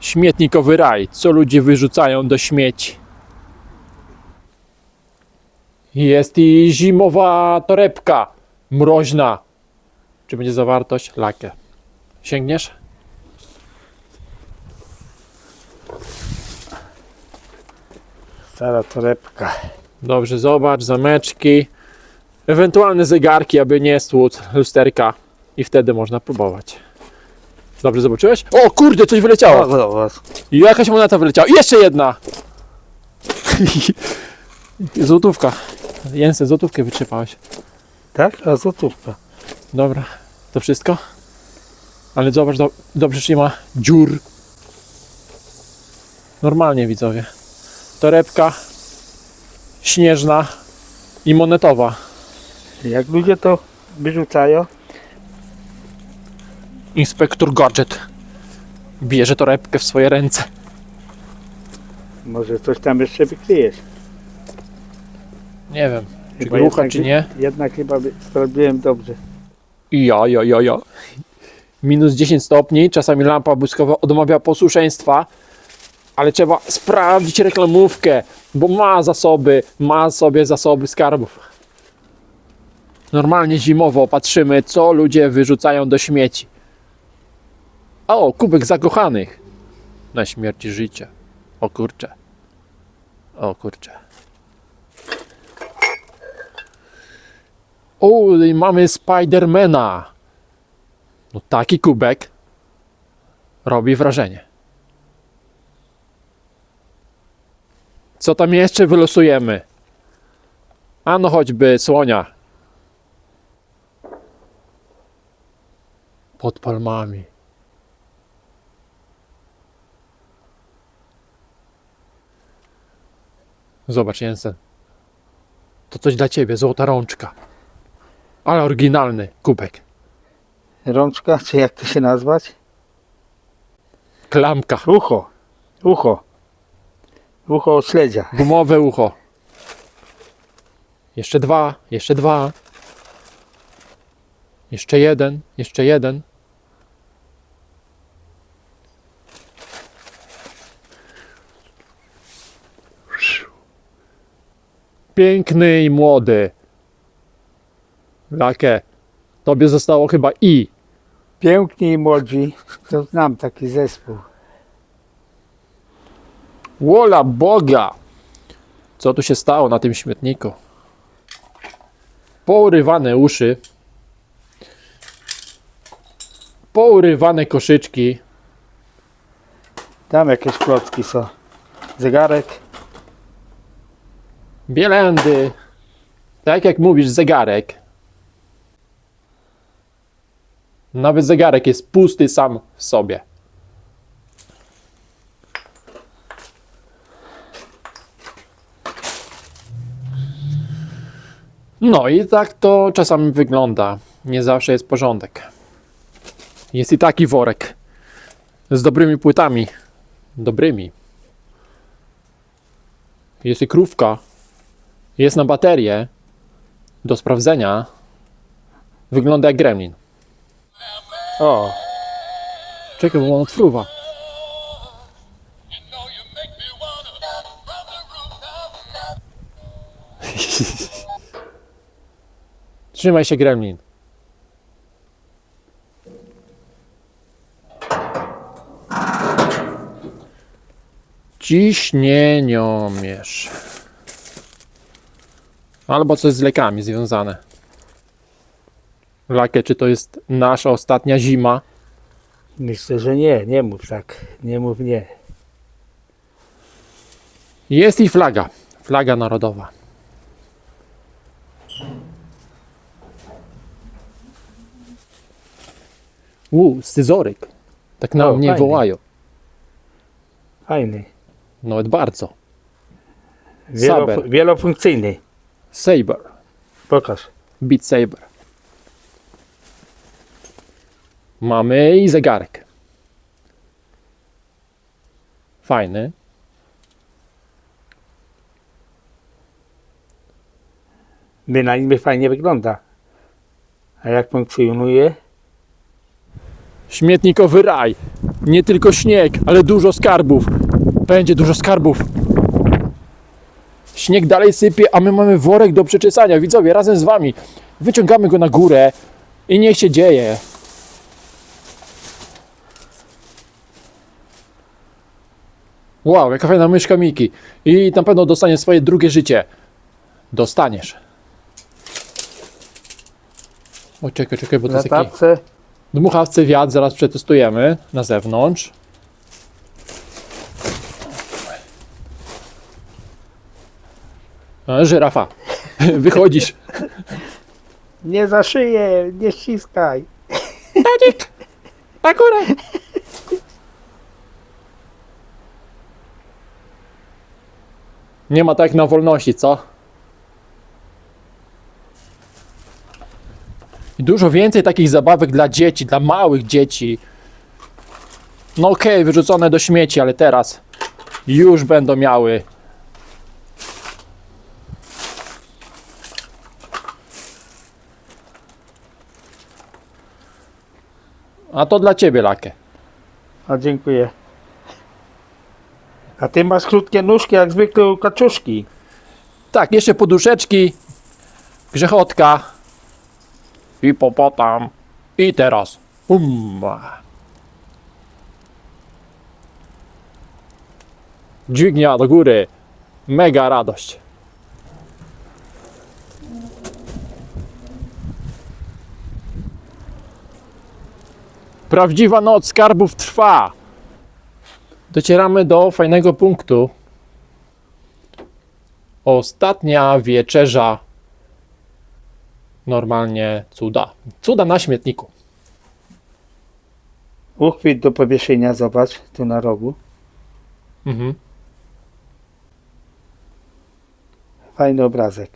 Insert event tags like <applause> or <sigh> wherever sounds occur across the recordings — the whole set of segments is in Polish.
Śmietnikowy raj, co ludzie wyrzucają do śmieci. Jest i zimowa torebka, mroźna. Czy będzie zawartość? Lakę. Sięgniesz? Stara torebka. Dobrze, zobacz, zameczki. Ewentualne zegarki, aby nie stłuc lusterka. I wtedy można próbować. Dobrze, zobaczyłeś? O kurde, coś wyleciało. I jakaś moneta wyleciała. I jeszcze jedna. <laughs> Złotówka. Jęsy, złotówkę wytrzepałeś. Tak? A złotówka. Dobra, to wszystko? Ale zobacz, do, dobrze, czy nie ma dziur. Normalnie, widzowie. Torebka śnieżna i monetowa. Jak ludzie to wyrzucają, Inspektor Gadget bierze torebkę w swoje ręce. może coś tam jeszcze wykryjesz. Nie wiem, czy Chyba grucha, jednak- czy nie. Jednak chyba sprawdziłem dobrze. Ja, ja, ja, ja. Minus 10 stopni, czasami lampa błyskowa odmawia posłuszeństwa, ale trzeba sprawdzić reklamówkę, bo ma zasoby, ma sobie zasoby skarbów. Normalnie zimowo patrzymy, co ludzie wyrzucają do śmieci. O, kubek zakochanych. Na śmierć i życie. O kurcze. O kurcze. O, i mamy Spidermana. No taki kubek robi wrażenie. Co tam jeszcze wylosujemy? A no choćby słonia. Pod palmami. Zobacz, Jensen. To coś dla ciebie, złota rączka. Ale oryginalny kubek. Rączka, czy jak to się nazwać? Klamka. Ucho. Ucho. Ucho od śledzia. Gumowe ucho. Jeszcze dwa, jeszcze dwa. Jeszcze jeden, jeszcze jeden. Piękny i młody. Jakie? Tobie zostało chyba i. Piękni i młodzi. To znam taki zespół. Wola Boga! Co tu się stało na tym śmietniku? Pourywane uszy. Pourywane koszyczki. Tam jakieś klocki są. Zegarek. Bielendy. Tak jak mówisz, zegarek. Nawet zegarek jest pusty sam w sobie. No i tak to czasami wygląda. Nie zawsze jest porządek. Jest i taki worek z dobrymi płytami. Dobrymi. Jest i krówka. Jest na baterię do sprawdzenia. Wygląda jak gremlin. O, Czekaj, bo on odfruwa. <laughs> Trzymaj się, gremlin. Ciśnieniomierz. Albo coś z lekami związane. Lakie, czy to jest nasza ostatnia zima? myślę, że nie. Nie mów tak. Nie mów nie. Jest i flaga. Flaga narodowa. U, scyzoryk. Tak na O, mnie fajnie. wołają. Fajny. Nawet bardzo. Wielo, Saber. wielofunkcyjny. Saber. Pokaż. Beat Saber. Mamy i zegarek. Fajny. Bynajmniej fajnie wygląda. A jak funkcjonuje? Śmietnikowy raj. Nie tylko śnieg, ale dużo skarbów. Będzie dużo skarbów. Śnieg dalej sypie, a my mamy worek do przeczesania. Widzowie, razem z wami wyciągamy go na górę i niech się dzieje. Wow, jaka fajna myszka Miki. I na pewno dostanie swoje drugie życie. Dostaniesz. O, czekaj, czekaj, bo to Na jest taki... tapce. Dmuchawce wiatr zaraz przetestujemy na zewnątrz. A, żyrafa. <laughs> Wychodzisz. Nie za szyję, nie ściskaj. Na górę. Nie ma tak na wolności, co? I dużo więcej takich zabawek dla dzieci, dla małych dzieci. No okej, wyrzucone do śmieci, ale teraz już będą miały. A to dla ciebie, Lakę. A dziękuję. A ty masz krótkie nóżki jak zwykle u kaczuszki. Tak, jeszcze poduszeczki, grzechotka, hipopotam i teraz um. Dźwignia do góry, mega radość. Prawdziwa noc skarbów trwa. Docieramy do fajnego punktu. Ostatnia wieczerza. Normalnie cuda. Cuda na śmietniku. Uchwyt do powieszenia, zobacz, tu na rogu. Mhm. Fajny obrazek.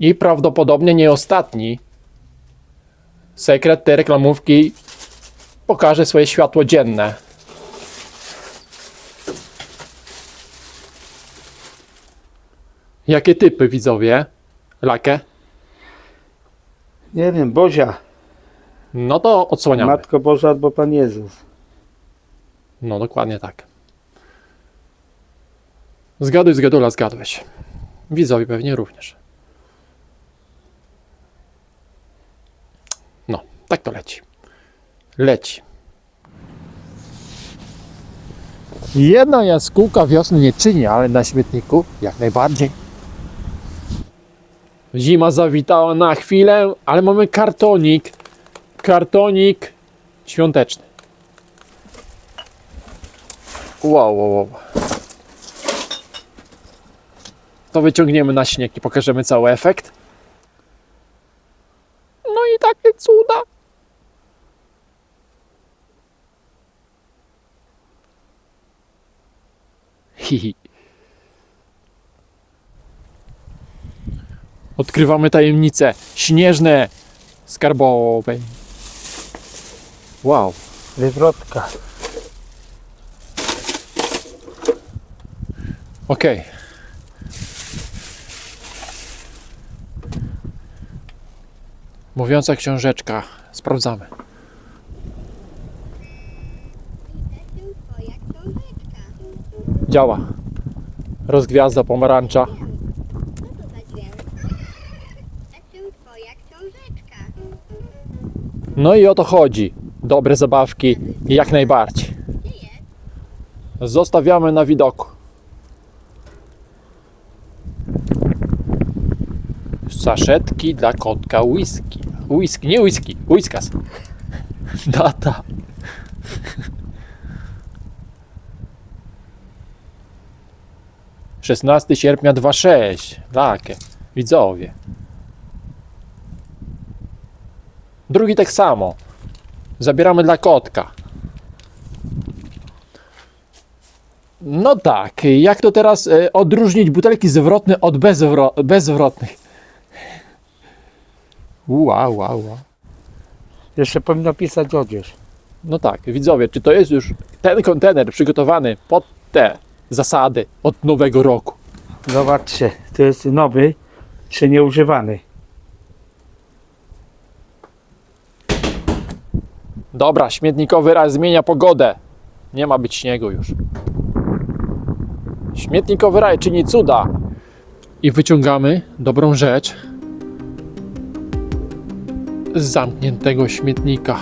I prawdopodobnie nie ostatni. Sekret tej reklamówki pokaże swoje światło dzienne. Jakie typy widzowie? Lakę? Nie wiem, Bozia, No to odsłaniamy. Matko Boża albo Pan Jezus. No dokładnie tak. Zgaduj, zgadula, zgadłeś. Widzowie pewnie również. No, tak to leci. Leci. Jedna jaskółka wiosny nie czyni, ale na śmietniku jak najbardziej. Zima zawitała na chwilę, ale mamy kartonik. Kartonik świąteczny. Wow, wow, wow. To wyciągniemy na śnieg i pokażemy cały efekt. No i takie cuda. Hihi. <laughs> Odkrywamy tajemnice śnieżne skarbowej. Wow. Wywrotka. Okej. Mówiąca książeczka. Sprawdzamy. Tu twoja książeczka. Działa. Rozgwiazda pomarańcza. No i o to chodzi. Dobre zabawki jak najbardziej. Zostawiamy na widoku. Saszetki dla kotka whisky. Whisky, nie whisky, whiskas. <laughs> Data. Szesnasty sierpnia 26. Takie. Widzowie. Drugi tak samo. Zabieramy dla kotka. No tak, jak to teraz e, odróżnić butelki zwrotne od bezwro- bezzwrotnych? Wow, wow, wow. Jeszcze powinno pisać odzież. No tak, widzowie, czy to jest już ten kontener przygotowany pod te zasady od nowego roku? Zobaczcie, to jest nowy, czy nieużywany. Dobra, śmietnikowy raj zmienia pogodę. Nie ma być śniegu już. Śmietnikowy raj czyni cuda. I wyciągamy dobrą rzecz z zamkniętego śmietnika.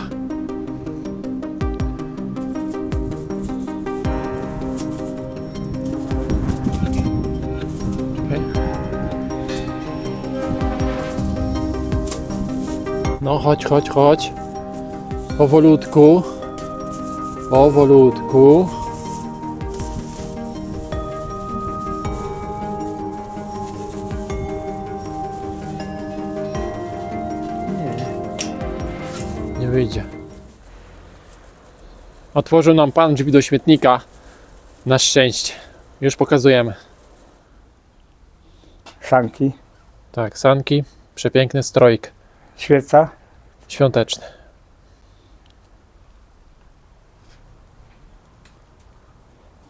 Chodź, chodź, chodź. Powolutku. Powolutku. Nie wyjdzie. Otworzył nam pan drzwi do śmietnika. Na szczęście. Już pokazujemy. Sanki, Tak, sanki. Przepiękny strojk. świeca. Świąteczny.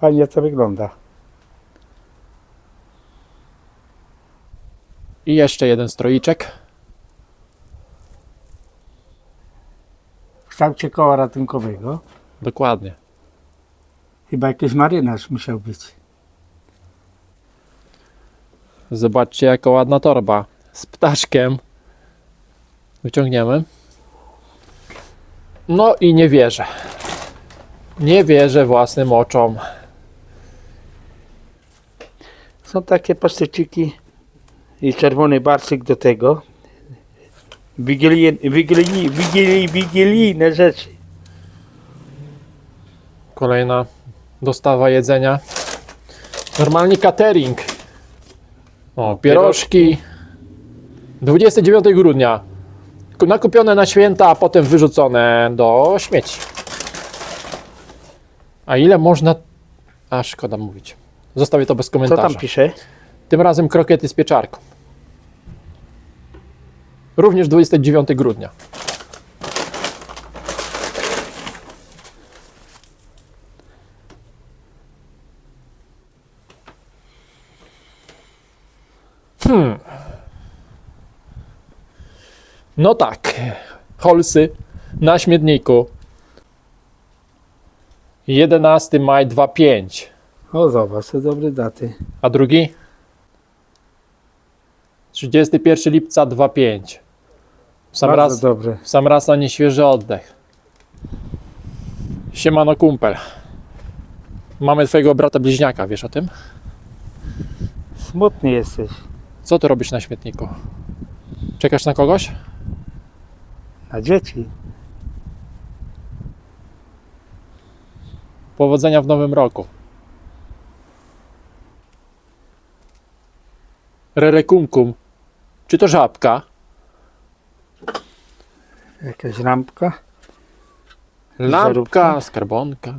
Fajnie to wygląda. I jeszcze jeden stroiczek. W kształcie koła ratunkowego. Dokładnie. Chyba jakiś marynarz musiał być. Zobaczcie, jaka ładna torba. Z ptaszkiem. Wyciągniemy. No i nie wierzę. Nie wierzę własnym oczom. Są takie pasztyciki i czerwony barsyk do tego. Wigilij, wigilij, wigilij, wigilijne rzeczy. Kolejna dostawa jedzenia. Normalnie catering. O, pierożki. 29 grudnia. Nakupione na święta, a potem wyrzucone do śmieci. A ile można. A szkoda mówić. Zostawię to bez Co komentarza. tam pisze? Tym razem krokiety z pieczarką. Również 29 grudnia. Hmm. No tak. Holsy na śmietniku. 11 maj 25. O zobacz, to dobre daty. A drugi? 31 lipca 2.5. W sam, Bardzo raz, dobre. w sam raz na nieświeży oddech. Siemano kumpel. Mamy twojego brata bliźniaka, wiesz o tym? Smutny jesteś. Co ty robisz na śmietniku? Czekasz na kogoś? Na dzieci. Powodzenia w nowym roku. Rerekumkum. Czy to żabka? Jakaś lampka. Lampka, Żarówka? skarbonka.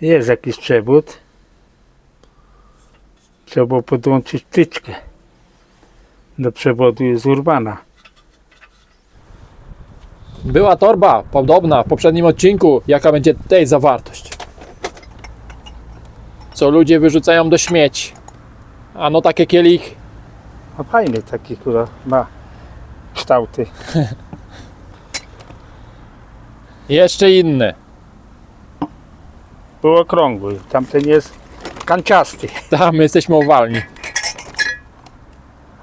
Jest jakiś przewód. Trzeba było podłączyć tyczkę. Do przewodu jest urbana. Była torba podobna w poprzednim odcinku. Jaka będzie tej zawartość? Co ludzie wyrzucają do śmieci. A no takie kielich. No fajny taki, która ma kształty. <laughs> Jeszcze inny. Był okrągły. Tamten jest kanciasty. Tam my jesteśmy owalni.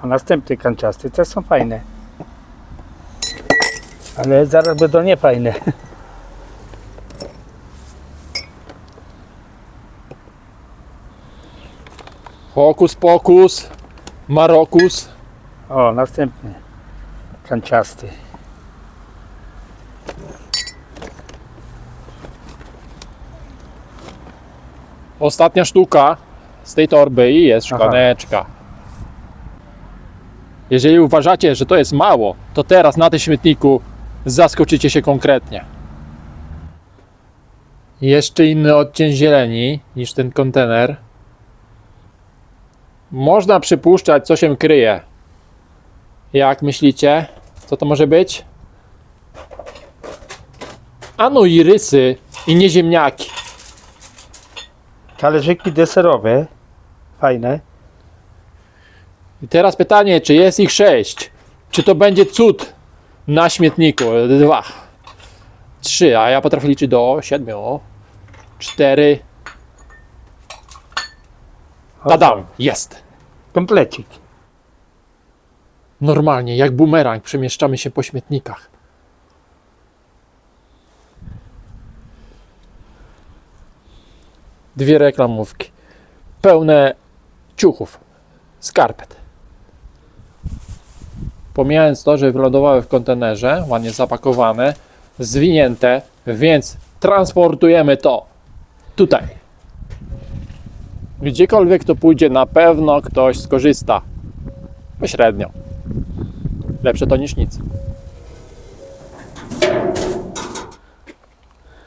A następny kanciasty też są fajne. Ale zaraz będą niefajne. Hokus pokus. Marokus. O, następny kanciasty. Ostatnia sztuka z tej torby i jest Aha. szklaneczka. Jeżeli uważacie, że to jest mało, to teraz na tym śmietniku zaskoczycie się konkretnie. Jeszcze inny odcień zieleni niż ten kontener. Można przypuszczać, co się kryje. Jak myślicie? Co to może być? Ano i rysy i nieziemniaki. Talerzyki deserowe. Fajne. I teraz pytanie, czy jest ich sześć? Czy to będzie cud na śmietniku. Dwa. Trzy, a ja potrafię liczyć do siedmiu. Cztery. Tadam! Jest! Komplecik. Normalnie, jak bumerang, przemieszczamy się po śmietnikach. Dwie reklamówki. Pełne ciuchów. Skarpet. Pomijając to, że wylądowały w kontenerze, ładnie zapakowane, zwinięte, więc transportujemy to tutaj. Gdziekolwiek to pójdzie, na pewno ktoś skorzysta. Pośrednio. Lepsze to niż nic.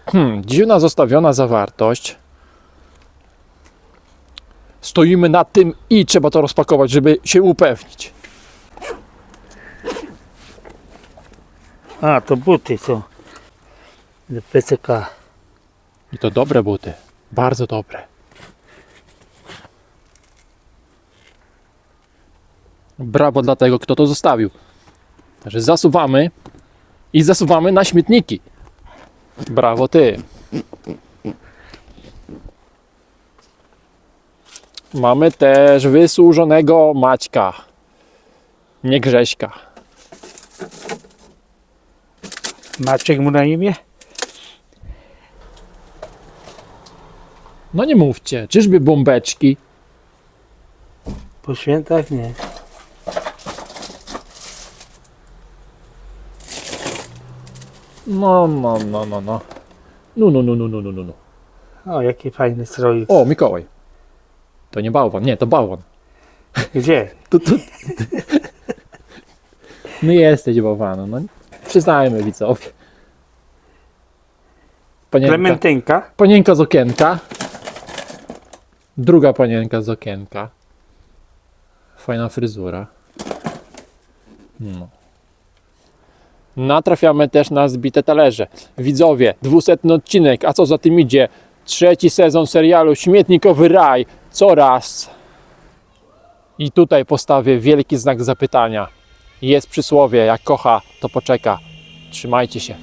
Hmm, dziwna zostawiona zawartość. Stoimy nad tym i trzeba to rozpakować, żeby się upewnić. A, to buty są. Do PCK. I to dobre buty. Bardzo dobre. Brawo dla tego, kto to zostawił. Także zasuwamy i zasuwamy na śmietniki. Brawo ty. Mamy też wysłużonego Maćka. Nie Grześka. Maciek mu na imię? No nie mówcie, czyżby bombeczki? Po świętach nie. No, no, no, no, no. No, no, no, no, no, no, no, no. O, jaki fajny stroik. O, Mikołaj. To nie bałwan, nie, to bałwan. Gdzie? Tu, tu. No jesteś bałwanem, no. Przyznajmy widzowie. Panienka, Klementynka. panienka z okienka. Druga panienka z okienka. Fajna fryzura. No. Natrafiamy też na zbite talerze. Widzowie, dwusetny odcinek, a co za tym idzie? Trzeci sezon serialu Śmietnikowy Raj. Coraz. I tutaj postawię wielki znak zapytania. Jest przysłowie, jak kocha, to poczeka. Trzymajcie się.